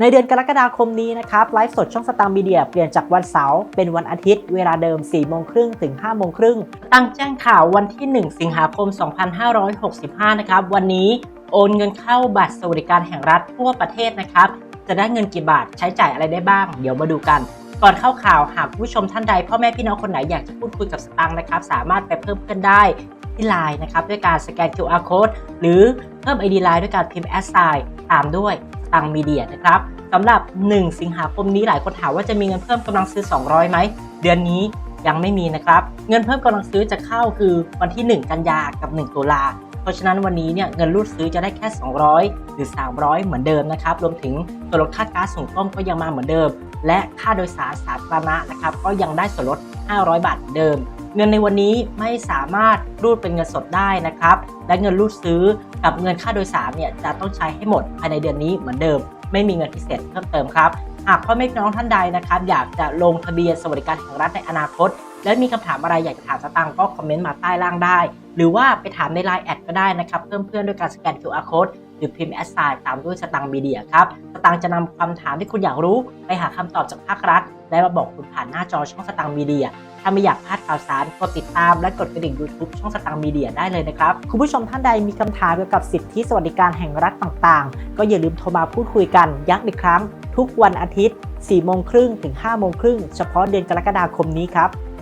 ในเดือนกรกฎาคมนี้นะครับไลฟ์สดช่องสตางค์มีเดียเปลี่ยนจากวันเสาร์เป็นวันอาทิตย์เวลาเดิม 4 โมงครึ่งถึง 5 โมงครึ่งตั้งแจ้งข่าววันที่ 1 สิงหาคม 2565 นะครับ วันนี้โอนเงินเข้าบัตรสวัสดิการแห่งรัฐทั่วประเทศนะครับ จะได้เงินกี่บาทใช้จ่ายอะไรได้บ้าง เดี๋ยวมาดูกัน ก่อนเข้าข่าวหากผู้ชมท่านใดพ่อแม่พี่น้องคนไหนอยากจะพูดคุยกับสตังค์นะครับ สามารถไปเพิ่มเพื่อนได้ที่ไลน์นะครับด้วยการสแกน QR code หรือเพิ่ม ID Line ด้วยการพิมพ์แอสไซตามด้วย สตังมีเดียนะครับสำหรับ 1 สิงหาคมนี้หลายคนถามว่าจะมีเงินเพิ่มกำลังซื้อ 200 ไหม เดือนนี้ยังไม่มีนะครับ เงินเพิ่มกำลังซื้อจะเข้าคือวันที่ 1 กันยากับ 1 ตุลา เพราะฉะนั้นวันนี้เนี่ยเงินรูดซื้อจะได้แค่ 200 หรือ 300 เหมือนเดิมนะครับ รวมถึงส่วนลดค่าก๊าซสูงต้มก็ยังมาเหมือนเดิม และค่าโดยสารสาธารณะนะครับก็ยังได้ส่วนลด 500 บาทเดิม เงินในวันนี้ไม่สามารถรูดเป็นเงินสดได้นะครับ และเงินรูดซื้อกับเงินค่าโดยสารเนี่ยจะต้องใช้ให้หมดภายในเดือนนี้เหมือนเดิม ไม่มีเงินพิเศษเพิ่มเติมครับหากพ่อแม่พี่น้องท่านใดนะครับ อยากจะลงทะเบียนสวัสดิการแห่งรัฐในอนาคต และมีคำถามอะไรอยากจะถามสตังค์ก็คอมเมนต์มาใต้ล่างได้ หรือว่าไปถามใน Line แอดก็ได้นะครับเพิ่มเพื่อนด้วยการสแกน QR code หรือพิมพ์แอสไซน์ตามด้วยสตังมีเดียครับสตังจะนำคำถามที่คุณอยากรู้ไปหาคำตอบจากภาครัฐ และมาบอกคุณผ่านหน้าจอช่องสตังมีเดียถ้าไม่อยากพลาดข่าวสารกดติดตามและกดกระดิ่ง YouTube ช่องสตังมีเดียได้เลยนะครับ คุณผู้ชมท่านใดมีคำถามเกี่ยวกับสิทธิสวัสดิการแห่งรัฐต่างๆ ก็อย่าลืมโทรมาพูดคุยกันย้ำอีกครั้ง ทุกวันอาทิตย์4โมงครึ่งถึง5โมงครึ่งเฉพาะเดือนกรกฎาคมนี้ครับ